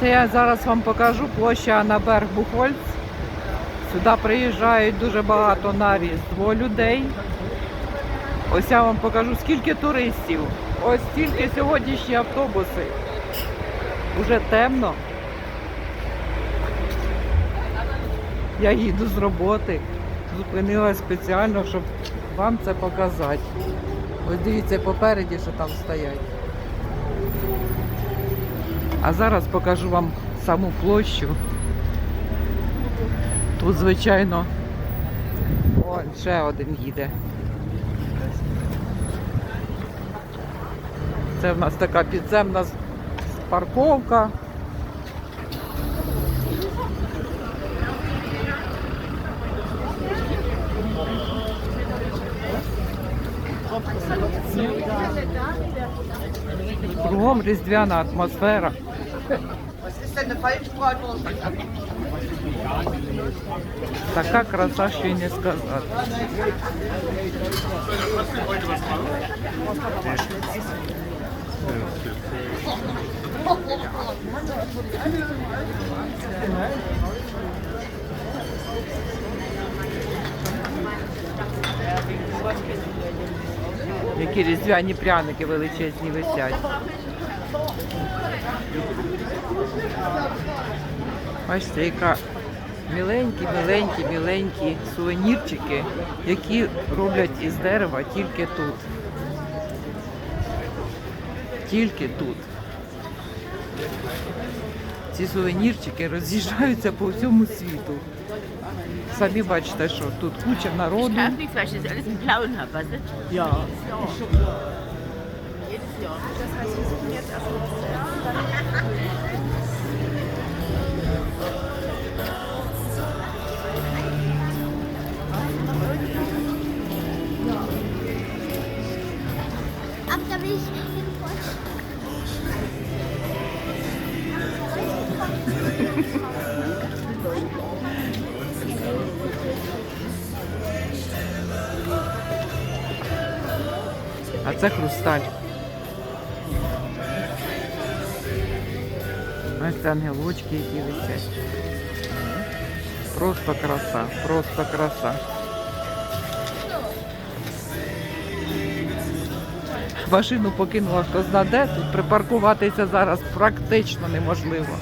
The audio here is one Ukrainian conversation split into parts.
Це я зараз вам покажу площа Анаберг Бухольц. Сюди приїжджають дуже багато на Різдво людей. Ось я вам покажу, скільки туристів. Ось тільки сьогоднішні автобуси. Уже темно. Я їду з роботи. Зупинилась спеціально, щоб вам це показати. Ось дивіться попереді, що там стоять. А зараз покажу вам саму площу. Тут, звичайно, О, ще один їде. Це в нас така підземна парковка. Кругом різдвяна атмосфера. Was ist denn eine Falschbratwurst? Така краса, що не сказати. Які різдвяні пряники величезні висять. Бачите, яка міленькі, міленькі, міленькі сувенірчики, які роблять із дерева тільки тут. Тільки тут. Ці сувенірчики роз'їжджаються по всьому світу. Самі бачите, що тут куча народу. Ich nichts falsch, das ist alles in Blau und hab, weißt du? Ja. Jedes Jahr. Ab da will ich hin. А це хрусталь. Ось ангелочки, які висять. Просто краса, просто краса. Машину покинула хто зна де, тут припаркуватися зараз практично неможливо.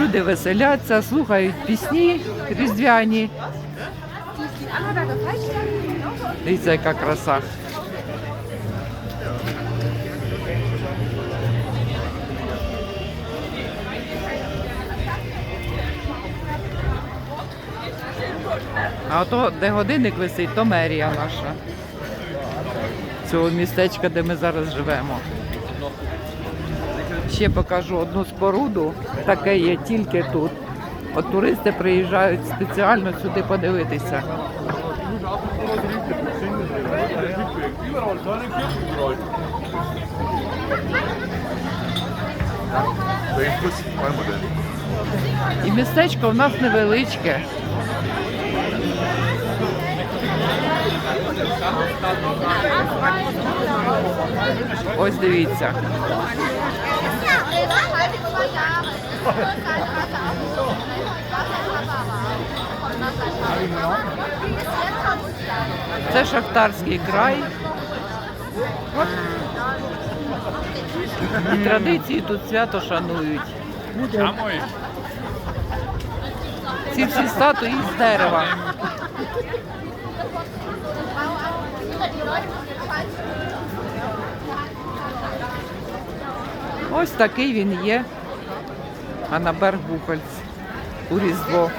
Люди веселяться, слухають пісні різдвяні. Дивіться, яка краса. А ото, де годинник висить, то мерія наша. Цього містечка, де ми зараз живемо. Ще покажу одну споруду, таке є тільки тут. От туристи приїжджають спеціально сюди подивитися. І містечко в нас невеличке. Ось дивіться. Це шахтарський край. І традиції тут свято шанують. Ці всі статуї з дерева. Ось такий він є. А на берг Бухольц у Різдво.